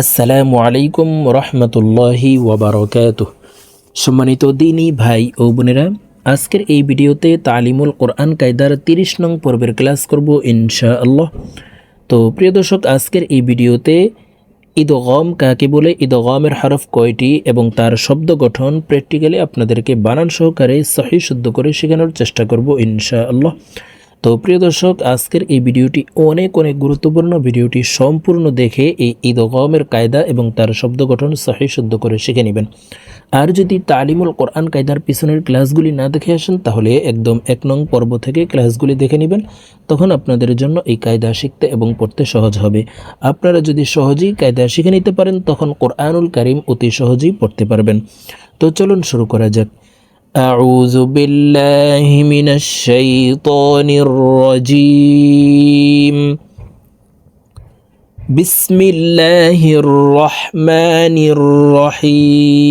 আসসালামু আলাইকুম রহমতুল্লাহি ওবরকাত সম্মানিত দিনী ভাই ও বোনেরা, আজকের এই ভিডিওতে তালিমুল কোরআন কায়দার তিরিশ নং পর্বের ক্লাস করব ইনশাআল্লাহ। তো প্রিয় দর্শক, আজকের এই ভিডিওতে ঈদগম কাকে বলে, ঈদগমের হরফ কয়টি এবং তার শব্দ গঠন প্র্যাকটিক্যালি আপনাদেরকে বানান সহকারে সহি শুদ্ধ করে শেখানোর চেষ্টা করব ইনশাআল্লাহ। তো প্রিয় দর্শক, আজকের এই ভিডিওটি অনেক অনেক গুরুত্বপূর্ণ। ভিডিওটি সম্পূর্ণ দেখে এই ঈদ গমের কায়দা এবং তার শব্দ গঠন সহি শুদ্ধ করে শিখে নেবেন। আর যদি তালিমুল কোরআন কায়দার পিছনের ক্লাসগুলি না দেখে আসেন, তাহলে একদম এক নং পর্ব থেকে ক্লাসগুলি দেখে নেবেন। তখন আপনাদের জন্য এই কায়দা শিখতে এবং পড়তে সহজ হবে। আপনারা যদি সহজেই কায়দা শিখে নিতে পারেন, তখন কোরআনুল কারিম অতি সহজেই পড়তে পারবেন। তো চলুন শুরু করা যাক। أعوذ بالله من الشيطان الرجيم بسم الله الرحمن الرحيم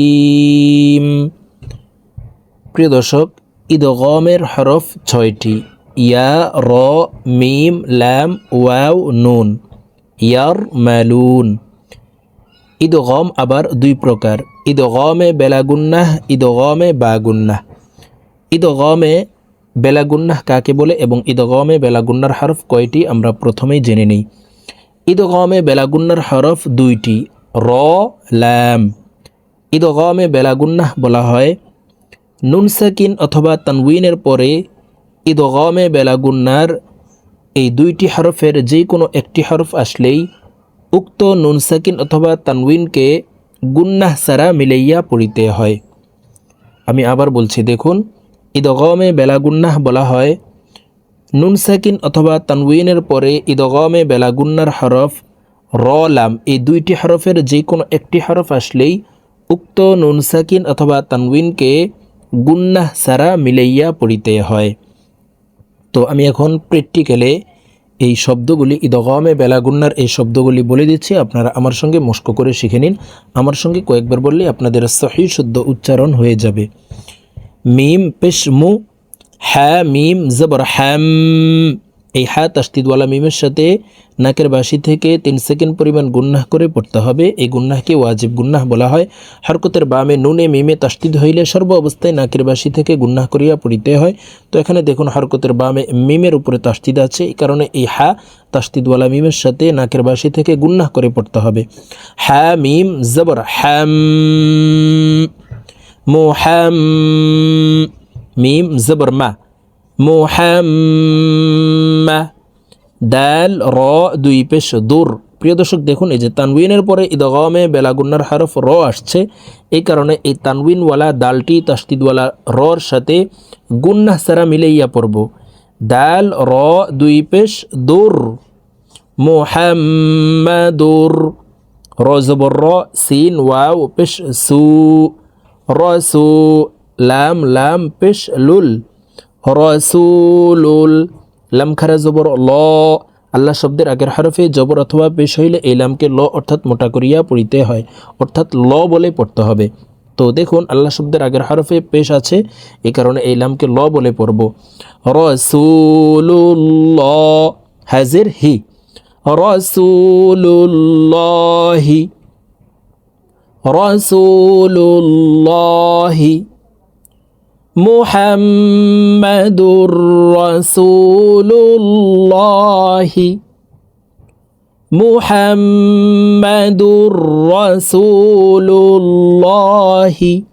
প্রিয় দর্শক ঈদগমের হরফ ছয়টি ইয়া র মিম লাম ওয়াও নুন ইয়ার মালুন ঈদগম আবার দুই প্রকার। ঈদগমে বেলাগুন্নাহ ঈদগমে বাগুন্নাহ। ঈদগমে বেলাগুন্নাহ কাকে বলে এবং ঈদ ঈদগমে বেলাগুন্নার হরফ কয়টি আমরা প্রথমেই জেনে নিই। ঈদগমে বেলাগুন্নার হরফ দুইটি, র ল্যাম ঈদগমে বেলাগুন্নাহ বলা হয় নুন সাকিন অথবা তানউইনের পরে ঈদগমে বেলাগুন্নার এই দুইটি হরফের যে কোনো একটি হরফ আসলেই উক্ত নুন সাকিন অথবা তানউইনকে গুন্নাহ সারা মিলাইয়া পড়িতে হয়। আমি আবার বলছি, দেখুন, ঈদগমে বেলাগুন্নাহ বলা হয়। নুন সাকিন অথবা তানউইনের পরে ঈদগমে বেলাগুন্নার হরফ র, লাম এই দুইটি হরফের যে কোনো একটি হরফ আসলেই উক্ত নুন সাকিন অথবা তানউইনকে গুন্নাহ সারা মিলাইয়া পড়িতে হয়। তো আমি এখন প্র্যাকটিক্যালে এই শব্দগুলি ইদগমে বেলাগুন্নার এই শব্দগুলি বলে দিচ্ছি, আপনারা আমার সঙ্গে মস্ক করে শিখে নিন। আমার সঙ্গে কয়েকবার বললে আপনাদের সহি শুদ্ধ উচ্চারণ হয়ে যাবে। মিম পেশমু হ্যা, মিম, জবর, হ্যাম। এই হ্যা তাস্তিদওয়ালা মিমের সাথে নাকের বাসি থেকে তিন সেকেন্ড পরিমাণ গুন্নাহ করে পড়তে হবে। এই গুন্নাহকে ওয়াজিব গুন্নাহ বলা হয়। হরকতের বামে নুনে মিমে তাস্তিদ হইলে সর্ব অবস্থায় নাকের বাসি থেকে গুন্নাহ করিয়া পড়িতে হয়। তো এখানে দেখুন হরকতের বামে মিমের উপরে তাস্তিদ আছে। এই কারণে এই হা তাস্তিদওয়ালা মিমের সাথে নাকের বাসি থেকে গুন্নাহ করে পড়তে হবে। হ্যা মিম, জবর হ্যাম মোহ্যাম মিম, জবর, মা। মোহাম্মা। দাল, র, দুই পেশ, দূর। প্রিয় দর্শক, দেখুন, এই যে তানউইনের পরে ঈদগমে বেলাগুন্নার হরফ র আসছে। এই কারণে এই তানউইনওয়ালা দালটি তাস্তিদওয়ালা রর সাথে গুন্নাহ সারা মিলাইয়া পড়ব। দাল, র, দুই পেশ, দূর। মোহাম্মাদুর র জবর, র, সিন, ওয়াও, পেশ, সু। র, সু, লাম লাম, পেশ, লুল। রসুলুল লাম খারা জবর ল। আল্লাহ শব্দের আগের হরফে জবর অথবা পেশ হইলে এই লামকে ল অর্থাৎ মোটা করিয়া পড়িতে হয়, অর্থাৎ ল বলে পড়তে হবে। তো দেখুন, আল্লাহ শব্দের আগের হরফে পেশ আছে এই কারণে এই লামকে ল বলে পড়ব। রসুল্লাহ হাজির হি রসুল্লাহি রসুল্লাহি মুহাম্মাদুর রাসূলুল্লাহি। মুহাম্মাদুর রাসূলুল্লাহি।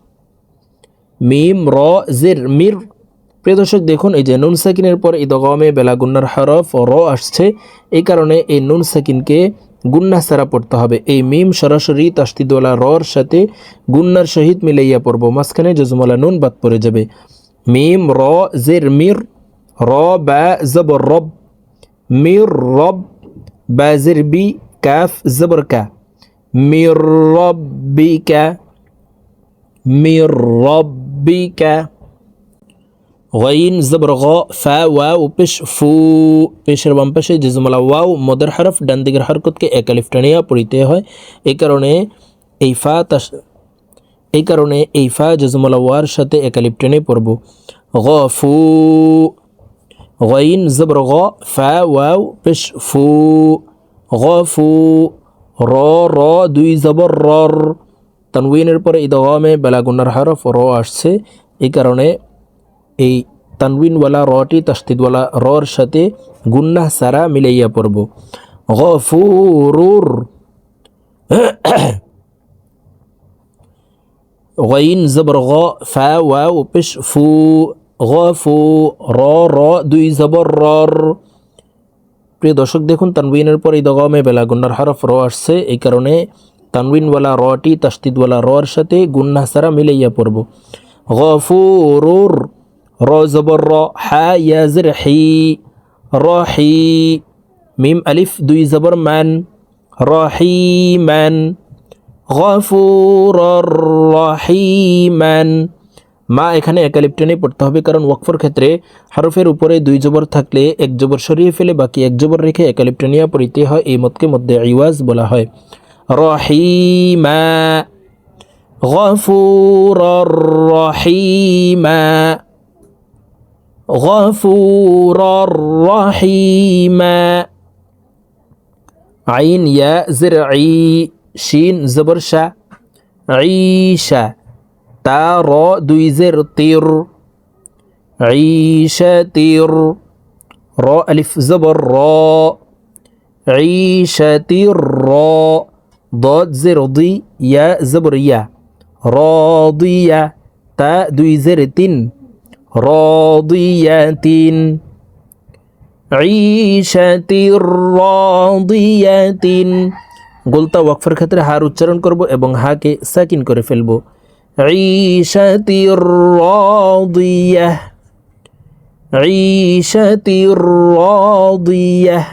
মিম, র, জির, মির। প্রিয় দর্শক, দেখুন, এই যে নুন সাকিনের পর ঈদগমে বেলাগুন্নার হরফ র আসছে। এই কারণে এই নুন সাকিনকে গুন্না সারা পড়তে হবে। এই মিম সরাসরি তাস্তিদওয়ালা রর সাথে গুন্নার সহিত মিলাইয়া পড়ব। মাঝখানে জজমলা নুন বাদ পড়ে যাবে। মিম র, জের, মির, র, বা জবর রব। মির, রব, বা, জের, বি, কাফ জবর কা। মির রব্বিকা মির রব্বিকা গইন জবর গ ফা ওয়াও পেশ ফু পেশের বাম পাশে জিজমলা ওয়াও মদের হরফ ডান দিকের হরকতকে একালিফ টানিয়া পড়িতে হয় এই কারণে এই ফা তাস এই কারণে এই ফা জজমলা ওয়ার সাথে একালিফ টেনে পড়ব গ ফু জবর গ ফা ওয়াও পেশ ফু গ ফু র র দুই জবর রর তানউইনের পরে ইদগামে বেলাগুন্নার হরফ র আসছে এই কারণে এই তানবিনওয়ালা রটি তস্তিদওয়ালা রর সাথে গুন্না সারা মিলাইয়া পড়ব। গফুরুর। গাইন, জবর গ, ফা ওয়া পেশ ফু, গফু, র র, দুই জবর রর। প্রিয় দর্শক, দেখুন, তানবিনের পর এই দগমে বেলা গুন্নার হরফ র আসছে। এই কারণে তানবিনওয়ালা রটি তাস্তিদওয়ালা রর সাথে গুন্না সারা মিলাইয়া পড়ব। গফুরুর। র জবর র হা ইয়াজর হি রহি মিম আলিফ দুই জবর মান রহিমান গফুরর রহিমান মা এখানে একালিপ্টনে পড়তে হবে, কারণ ওয়াকফর ক্ষেত্রে হরফের উপরে দুই জবর থাকলে এক জবর সরিয়ে ফেলে, বাকি এক জবর রেখে একালিপ্টনিয়া পড়িতে হয়, এই মতকে মধ্যে ইওয়াজ বলা হয়। রহিমা গফুরর রহিমা غفورا رحيما. عين يا زرعي شين زبرشا عيشة تا را دوي زر طير عيشة طير را ألف زبر را عيشة طير را ضاد زر ضي يا زبر يا. راضية تا دوي زر تن রিয়তিন রিয়তিন গোলতা ওয়াকফের ক্ষেত্রে হার উচ্চারণ করব এবং হাকে সাকিন করে ফেলব। ঈশাতির রাদিয়াহ ঈশাতির রাদিয়াহ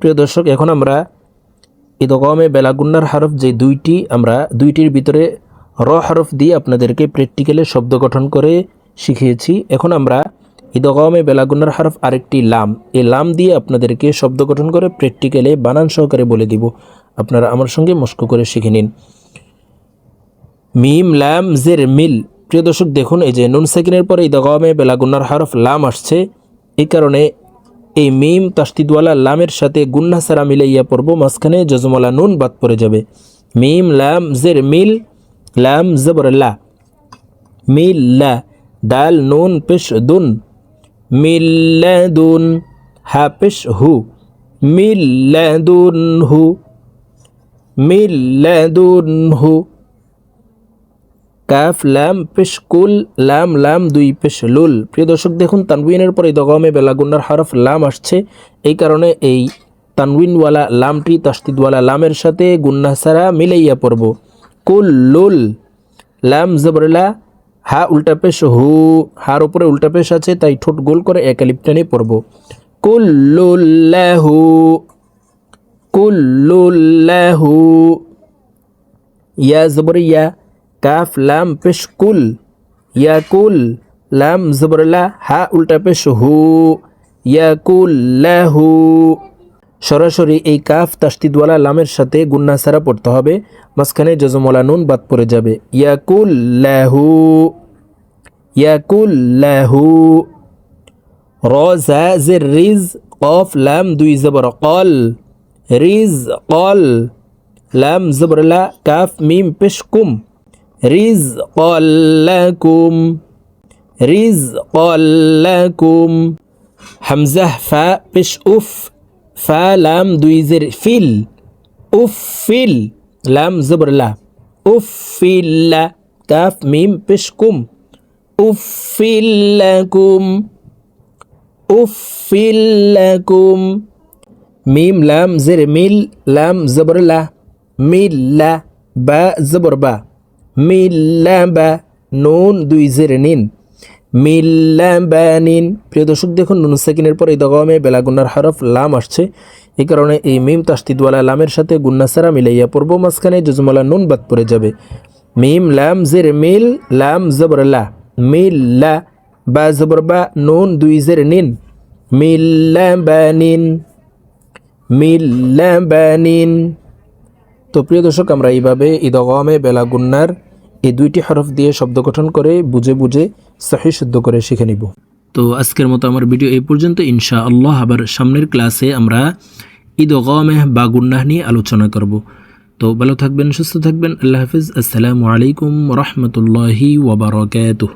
প্রিয় দর্শক, এখন আমরা ঈদগমে বেলাগুন্নার হারফ যে দুইটি, আমরা দুইটির ভিতরে র হরফ দিয়ে আপনাদেরকে প্র্যাকটিক্যালে শব্দ গঠন করে শিখিয়েছি। এখন আমরা ইদগমে বেলাগুন্নার হরফ আরেকটি লাম। এই লাম দিয়ে আপনাদেরকে শব্দ গঠন করে প্র্যাকটিক্যালে বানান সহকারে বলে দিব। আপনারা আমার সঙ্গে মস্ক করে শিখে নিন। মিম, লাম, জের, মিল। প্রিয় দর্শক, দেখুন, এই যে নুন সেকেন্ডের পরে ইদগমে বেলাগুনার হরফ লাম আসছে। এই কারণে এই মিম তাস্তিদওয়ালা লামের সাথে গুন্না সারা মিলে ইয়া পড়ব। মাঝখানে জজমলা নুন বাদ পড়ে যাবে। মিম, লাম, জের, মিল লাম জবর লা মিল লা দাল নুন পেশ দুন মিল্লাদুন হা পেশ হু মিল্লাদুন হু মিল্লাদুন হু কাফ লাম পেশ কুল লাম লাম দুই পেশ লুল প্রিয় দর্শক, দেখুন তানবিনের পরে দগমে বেলাগুন্নার হরফ লাম আসছে। এই কারণে এই তানবিনওয়ালা লামটি তাস্তিদওয়ালা লামের সাথে গুন্না সারা মিলাইয়া পড়ব। কুল লুল লাম জবরলা হা, উল্টা পেশ, হু, হার উপরে উল্টা পেশ আছে, তাই ঠোঁট গোল করে একালিপ্টানে পড়ব। কুল্লুল্লাহু কুল্লুল্লাহু, ইয়া, জবর, ইয়া, কাফ, লাম, পেশ, কুল, ইয়া, কুল, লাম জবরলা হা, উল্টা পেশ, হু, ইয়া, কুল্লাহু। সরাসরি এই কাফ তাস্তিদওয়ালা লামের সাথে গুন্না সারা পড়তে হবে। মাঝখানে জজমলা নুন বাদ পড়ে যাবে। ইয়াকুল ইয়াকুল্লাহু ইয়াকুল্লাহু। রজা জের রিজ, কফ, লাম, দুই জবর, কল। রিজ, কল, লাম জবরলা কাফ, মিম, পেশ, কুম। রিজ কল্লাকুম রিজ কল্লাকুম হামজাহ ফা, পেশ, উফ। ফা লাম দুই জের ফিল উফ ফিল লাম জবর লা উফ ফিল্লা কাফ মিম পেশ কুম উফিল্লাকুম উফিল্লাকুম মিম লাম জের মিল লাম জবর লা মিল্লা বা জবর মিল্লা বা নুন দুই নিন মিল্লাবানিন প্রিয় দর্শক, দেখুন নুন সেকিনের পর এই দগমে বেলাগুন্নার হরফ লাম আসছে। এই কারণে এই মিম তাস্তিদওয়ালা লামের সাথে গুন্না সারা মিলাইয়া পূর্ব মাঝখানে জজমালা নুন বাদ পড়ে যাবে। মিম লাম জের মিল, লাম জবর লা। মিল লা, বা জবর বা, নুন দুই জের নিন। মিল্লাবানিন মিল্লাবানিন তো প্রিয় দর্শক, আমরা এইভাবে ঈদগমে বেলাগুন্নার এই দুইটি হরফ দিয়ে শব্দ গঠন করে বুঝে বুঝে সহি শুদ্ধ করে শিখে নিব। তো আজকের মতো আমার ভিডিও এই পর্যন্ত। ইনশা আল্লাহ আবার সামনের ক্লাসে আমরা ঈদ গমেহ বা গুন্নাহ নিয়ে আলোচনা করব। তো ভালো থাকবেন, সুস্থ থাকবেন। আল্লাহ হাফিজ। আসসালামু আলাইকুম রহমতুল্লাহি ওবরাকাতুহ